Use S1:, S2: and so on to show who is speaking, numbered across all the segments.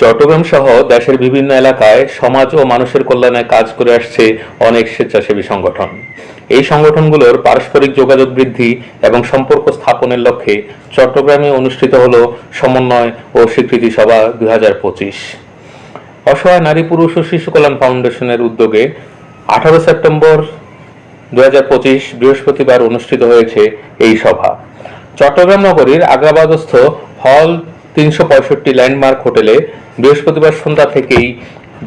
S1: চট্টগ্রাম সহ দেশের বিভিন্ন এলাকায় সমাজ ও মানুষের কল্যাণে কাজ করে আসছে অনেক স্বেচ্ছাসেবী সংগঠন। এই সংগঠনগুলোর পারস্পরিক যোগাযোগ বৃদ্ধি এবং সম্পর্ক স্থাপনের লক্ষ্যে চট্টগ্রামে অনুষ্ঠিত হল সমন্বয় ও স্বীকৃতি সভা দু হাজার পঁচিশ। অসহায় নারী, পুরুষ ও শিশু কল্যাণ ফাউন্ডেশনের উদ্যোগে আঠারো সেপ্টেম্বর দু হাজার পঁচিশ বৃহস্পতিবার অনুষ্ঠিত হয়েছে এই সভা। চট্টগ্রাম নগরীর আগ্রাবাদস্থ হল তিনশো পঁয়ষট্টি ল্যান্ডমার্ক হোটেলে বৃহস্পতিবার সন্ধ্যা থেকেই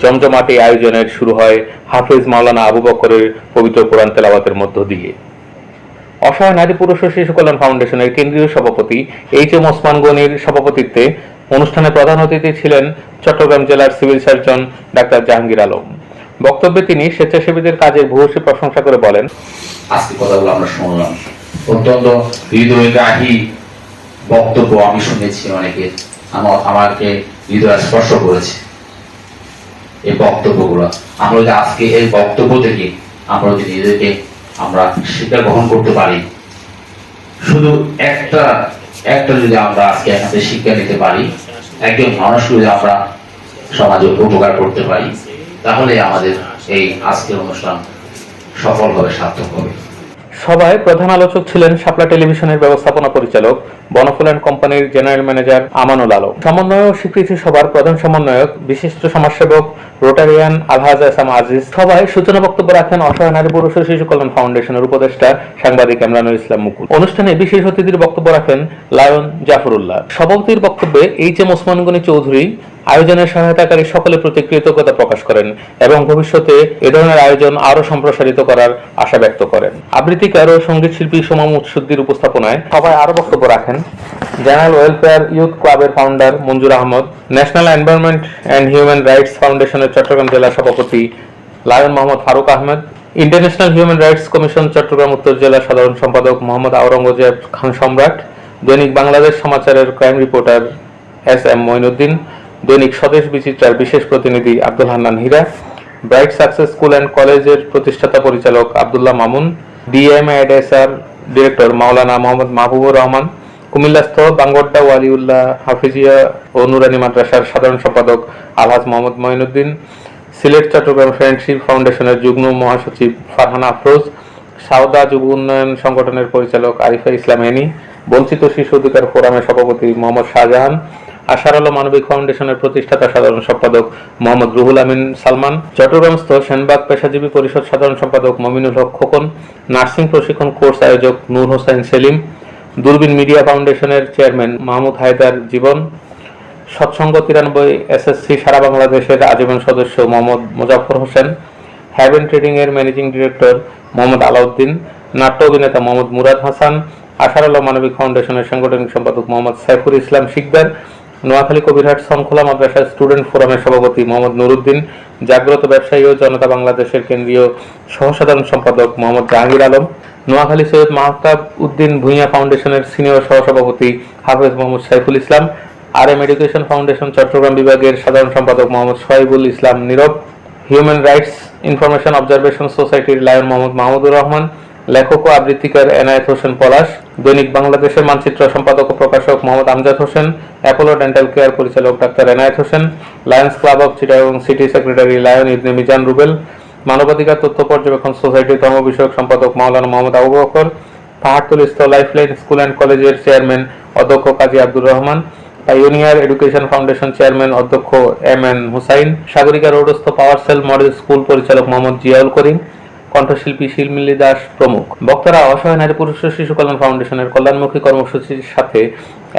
S1: জমজমাট আয়োজনের শুরু হয় হাফিজ মাওলানা আবু বকরের পবিত্র কোরআন তেলাওয়াতের মধ্য দিয়ে। অসহায় নারী পুরুষ ও শিশু কল্যাণ ফাউন্ডেশনের কেন্দ্রীয় সভাপতি এইচ এম ওসমান গনির সভাপতিত্বে অনুষ্ঠানে প্রধান অতিথি ছিলেন চট্টগ্রাম জেলার civil surgeon doctor Jahangir Alam. বক্তব্যে তিনি স্বেচ্ছাসেবীদের কাজের ভূয়সী প্রশংসা করে বলেন,
S2: আজকে কথাগুলো আমরা শুনলাম। অত্যন্ত হৃদয়গ্রাহী বক্তব্য আমি শুনেছি অনেকের আমার, আমাকে হৃদয় স্পর্শ করেছে এই বক্তব্যগুলো। আমরা যদি আজকে এই বক্তব্য থেকে আমরা যদি নিজেদেরকে আমরা শিক্ষা গ্রহণ করতে পারি, শুধু একটা একটা যদি আমরা আজকে এখান থেকে শিক্ষা নিতে পারি, একজন মানুষকে যদি আমরা সমাজে উপকার করতে পারি তাহলে আমাদের এই আজকের অনুষ্ঠান সফলভাবে সার্থক হবে।
S1: সভায় প্রধান আলোচক ছিলেন শাপলা টেলিভিশনের ব্যবস্থাপনা পরিচালক বনফুল অ্যান্ড কোম্পানির জেনারেল ম্যানেজার আমানুল আলম। সমন্বয় স্বীকৃতি সভার প্রধান সমন্বয়ক, বিশিষ্ট সমাজসেবক রোটারিয়ান আলহাজ এসাম আজিজ। সভায় সূচনা বক্তব্য রাখেন অসহায় নারী পুরুষ ও শিশু কল্যাণ ফাউন্ডেশনের উপদেষ্টা সাংবাদিক ইমরানুল ইসলাম মুকুল। অনুষ্ঠানে বিশেষ অতিথির বক্তব্য রাখেন লায়ন জাফরুল্লাহ। সভাপতির বক্তব্যে এইচ এম ওসমান গনি চৌধুরী আয়োজনের সহায়তাকারী সকলের প্রতি কৃতজ্ঞতা প্রকাশ করেন এবং ভবিষ্যতে এ ধরনের আয়োজন আরও সম্প্রসারিত করার আশা ব্যক্ত করেন। আবৃত্তিকার ও সংগীত শিল্পী সোমাম উৎসুদ্দির উপস্থাপনায় সবাই আরও বক্তব্য রাখেন জেনারেল ওয়েলফেয়ার ইউথ ক্লাবের founder Monjur Ahmed, national environment and human rights ফাউন্ডেশনের চট্টগ্রাম জেলা সভাপতি Lion Mohammad Faruk Ahmed, international human rights commission Chattogram উত্তর জেলা সাধারণ সম্পাদক মোহাম্মদ আওরঙ্গজেব খান সম্রাট, দৈনিক Bangladesh সমাচারের crime reporter S M Moinuddin দৈনিক স্বদেশ বিচিত্রার বিশেষ প্রতিনিধি Abdul Hannan Hira, bright success school and কলেজের প্রতিষ্ঠাতা পরিচালক আবদুল্লাহ মামুন ডিএমএডএসআর ডিরেক্টর মাওলানা মোহাম্মদ মাহবুবুর রহমান কুমিল্লাস্থ বাঙ্গড্ডা ওয়ালিউল্লাহ হাফিজিয়া ও নুরানি মাদ্রাসার সাধারণ সম্পাদক আলহাজ মোহাম্মদ মঈনুদ্দিন, সিলেট চট্টগ্রাম ফ্রেন্ডশিপ ফাউন্ডেশনের যুগ্ম মহাসচিব ফারহানা আফরোজ সাউদা যুব উন্নয়ন সংগঠনের পরিচালক আরিফা ইসলাম এনি, বঞ্চিত শিশু অধিকার ফোরামের সভাপতি মোহাম্মদ শাহজাহান আশার আলো মানবিক ফাউন্ডেশনের প্রতিষ্ঠাতা সাধারণ সম্পাদক মোহাম্মদ রুহুল আমিন সালমান, চট্টগ্রামস্থ সেনবাগ পেশাজীবী পরিষদ সাধারণ সম্পাদক মমিনুল হক খোকন, নার্সিং প্রশিক্ষণ কোর্স আয়োজক নূর হোসেন সেলিম, দূরবীন মিডিয়া ফাউন্ডেশনের চেয়ারম্যান মাহমুদ হায়দার জীবন, সৎসঙ্গ তিরানব্বই এসএসসি সারা বাংলাদেশের আজীবন সদস্য মোহাম্মদ মুজাফর হোসেন, হ্যাভেন ট্রেডিং এর ম্যানেজিং ডিরেক্টর মোহাম্মদ আলাউদ্দিন, নাট্য অভিনেতা মোহাম্মদ মুরাদ হাসান, আশার আলো মানবিক ফাউন্ডেশনের সাংগঠনিক সম্পাদক মোহাম্মদ সাইফুল ইসলাম শিকদার নোয়াখালী কবিরহাট শঙ্খলা মাদ্রাসার স্টুডেন্ট ফোরামের সভাপতি মোহাম্মদ নুরুদ্দিন, জাগ্রত ব্যবসায়ী ও জনতা বাংলাদেশের কেন্দ্রীয় সহসাধারণ সম্পাদক মোহাম্মদ জাহাঙ্গীর আলম, নোয়াখালী সৈয়দ মাহতাব উদ্দিন ভূঁইয়া ফাউন্ডেশনের সিনিয়র সহসভাপতি হাফেজ Mohammad Saiful Islam R M education foundation Chattogram বিভাগের সাধারণ সম্পাদক Mohammad Sohaibul Islam Nirob, human rights information observation সোসাইটির লায়ন মোহাম্মদ মাহমুদুর রহমান লেখক ও আবৃত্তিকার এনায়েত হোসেন পলাশ, দৈনিক বাংলাদেশের মানচিত্র সম্পাদক ও প্রকাশক Mohammad Amjad Hossain, Apollo dental care পরিচালক doctor Enayet Hossain, Lions club of Chittagong city secretary Lion Ibne Mizan Rubel, মানবাধিকার তথ্য পর্যবেক্ষণ সোসাইটির ধর্ম বিষয়ক সম্পাদক মাওলানা মোহাম্মদ আবু বকর পাহাড়তলি স্থ লাইফলাইন স্কুল অ্যান্ড কলেজের চেয়ারম্যান অধ্যক্ষ Kazi Abdur Rahman, pioneer education foundation chairman অধ্যক্ষ এম এন হুসাইন, সাগরিকা রোডস্থ পাওয়ার সেল মডেল স্কুল পরিচালক মোহাম্মদ জিয়াউল করিম কণ্ঠশিল্পী শিলমিলি দাস প্রমুখ। বক্তারা অসহায় নারী পুরুষ শিশু কল্যাণ ফাউন্ডেশনের কল্যাণমুখী কর্মসূচির সাথে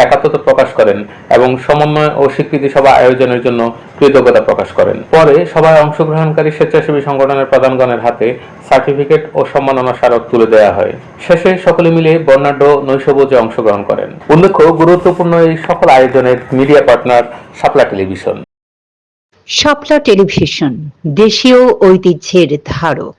S1: একাত্মতা প্রকাশ করেন এবং সমন্বয় ও স্বীকৃতি সভা আয়োজনের জন্য কৃতজ্ঞতা প্রকাশ করেন। পরে সভায় অংশগ্রহণকারী স্বেচ্ছাসেবী সংগঠনের প্রধানগণের হাতে সার্টিফিকেট ও সম্মাননা স্মারক তুলে দেওয়া হয়। শেষে সকলে মিলে বর্ণাঢ্য নৈশভোজে অংশগ্রহণ করেন। উল্লেখ্য, গুরুত্বপূর্ণ এই সকল আয়োজনের media partner Shapla television.
S3: Shapla television, দেশীয় ঐতিহ্যের ধারক।